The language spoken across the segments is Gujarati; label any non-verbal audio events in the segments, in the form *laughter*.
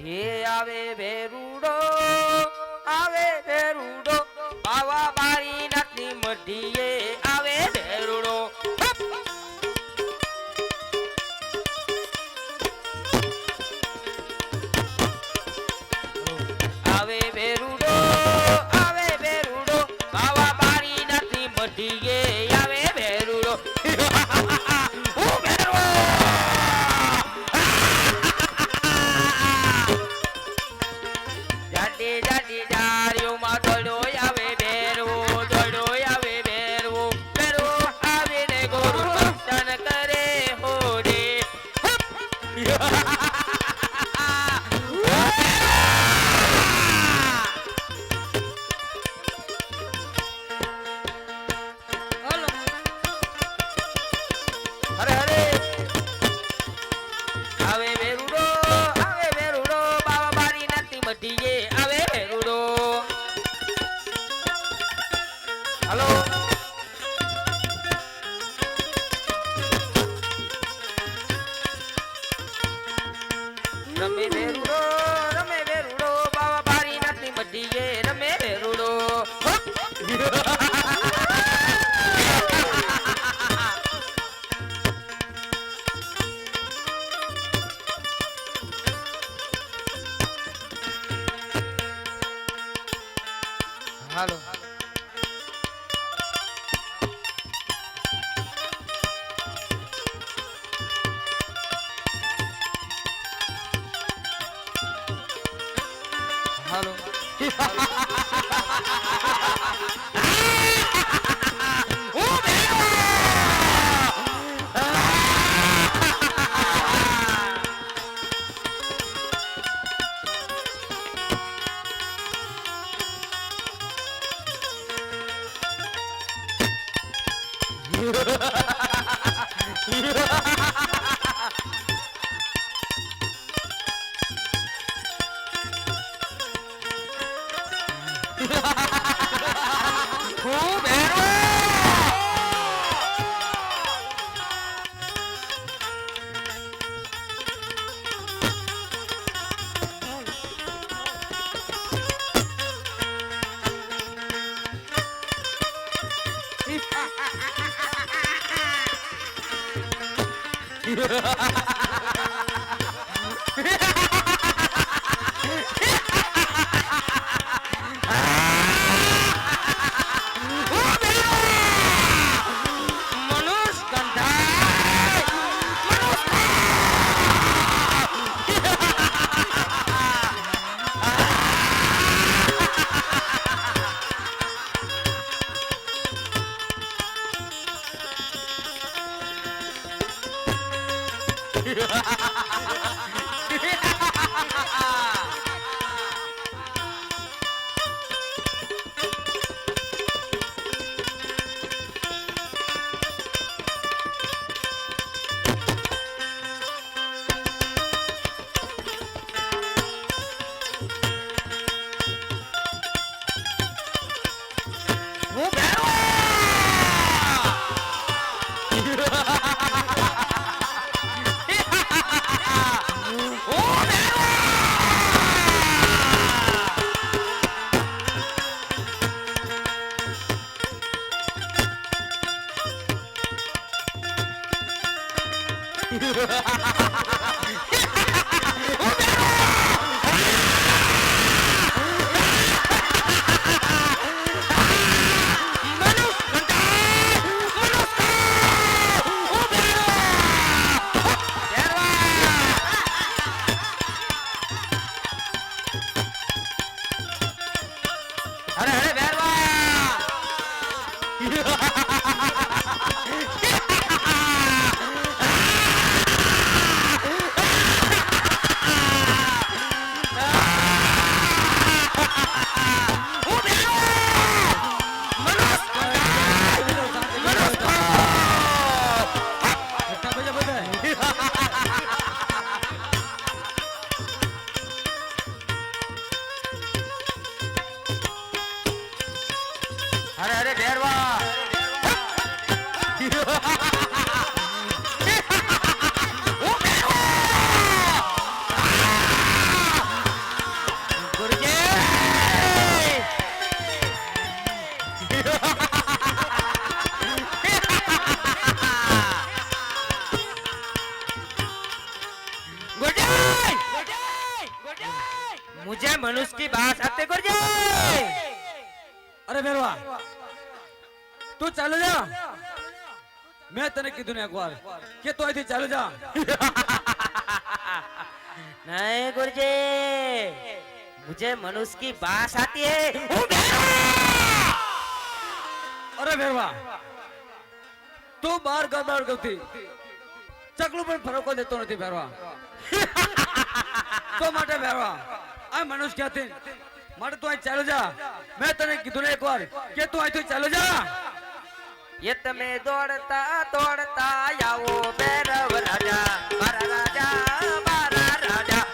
હે આવે વેરુડો આવે વેરુડો બાવા બારી નાખની મઢીએ. की बात आते गुरुजी અરે મેરવા તું ચાલુ જા મેં તને કીધું ને એકવાર કે તું અહીંથી ચાલુ જા नहीं गुरुजी मुझे मनुष्य की बात आती है हूँ भैरव। અરે મેરવા તું બહાર ગરબાડ કરતી ચકલું પણ ફરકો દેતો નથી મેરવા *laughs* તો માટે મેરવા આ મનુષ ક્યાંથી? માટે તું અહીં ચાલો જા. મેં તને કીધું ને એકવાર કે તું અહીંથી ચાલુ જા. એ તમે દોડતા દોડતા આવો, ભૈરવ રાજા, મારા રાજા મારા રાજા.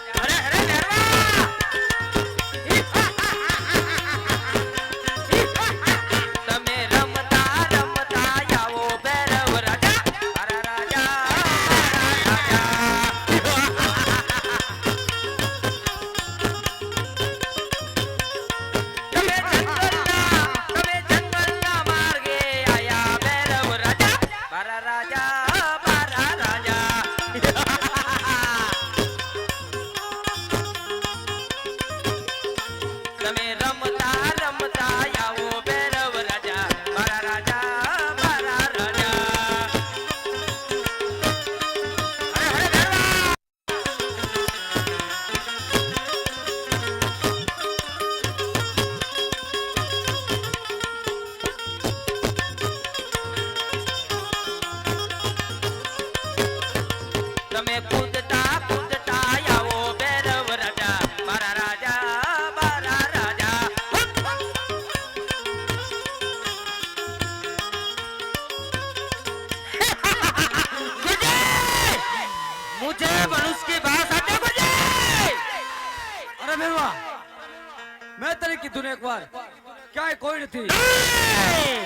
નથી.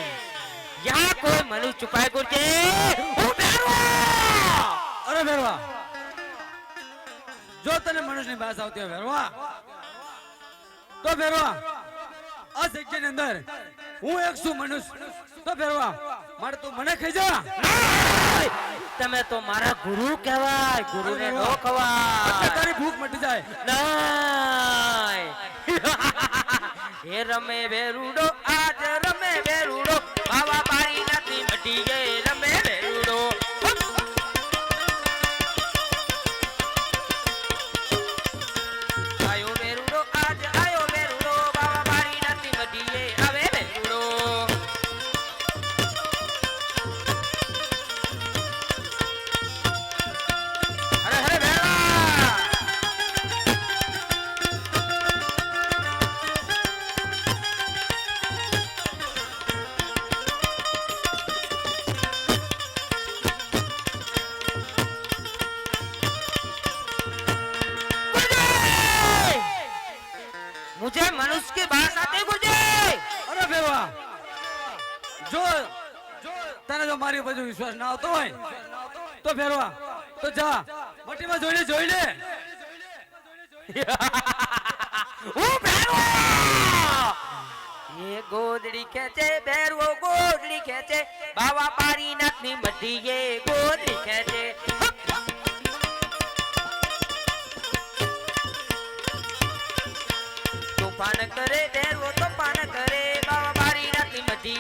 યા કોઈ મનુ છુપાય ગુરજે હું અરે ભેરવા! જો તને મનુષ્યની ભાષા આવતી હોય ભેરવા તો ભેરવા આ જગ્યાની અંદર હું એક છું મનુષ્ય. તો ભેરવા મારે તું મને ખાઈ જા. તમે તો મારા ગુરુ કહેવાય. ગુરુને નો ખવાય. તારી ભૂખ મટી જાય. ના *laughs* હે રમે વેરુડો વેરુડો બાવા પાણી નથી મટી ગઈ मुझे मनुष्य की बात आती गुरुजी અરે મેરવા જો તને જો મારી ઉપર જો વિશ્વાસ ના આવતો હોય તો ફેરવા તો જા મટીમાં જોઈને *laughs* જોઈ લે હું ભેરવો એ ગોદડી ખેંચે ભેરવો ગોદડી ખેંચે બાવા પારી નાખની બધી એ ગોદડી ખેંચે કરે તો તોફાન કરે. બાવા પારી નાખની બધી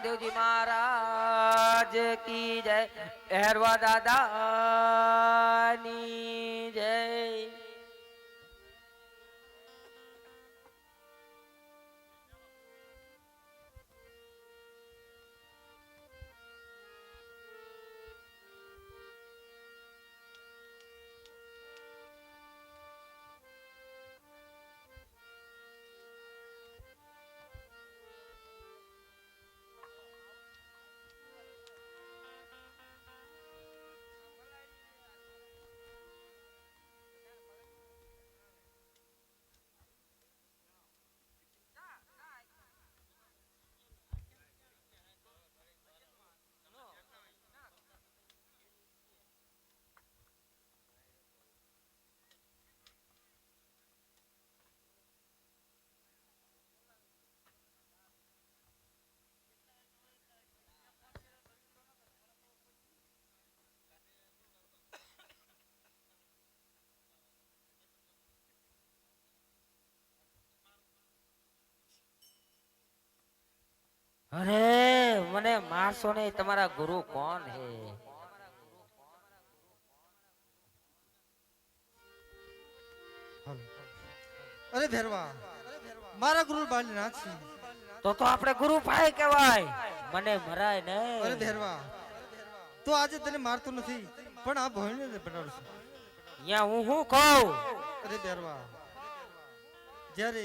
રામદેવજી મહારાજ કી જય. હેરવા દાદાની અરે મને મારશો નહીં તમારા ગુરુ કોણ હે? અરે ભેરવા મારા ગુરુ બાલીનાથ છે તો તો આપણે ગુરુ ભાઈ કહેવાય. મને મરાય ને અરે ભેરવા તો આજે તને મારતો નથી પણ આ ભોયને છું અહીંયા હું હું કહું? અરે ભેરવા જ્યારે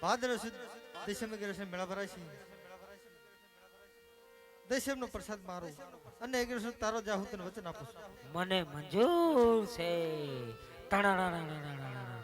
ભાદર સુદ દેશમ ગેરસે મેળા ભરાય છે દેશમનો પ્રસાદ મારો અને એગ્રેશન તારો જા હું તને વચન આપું મને મંજૂર છે તણાણાણાણાણાણા.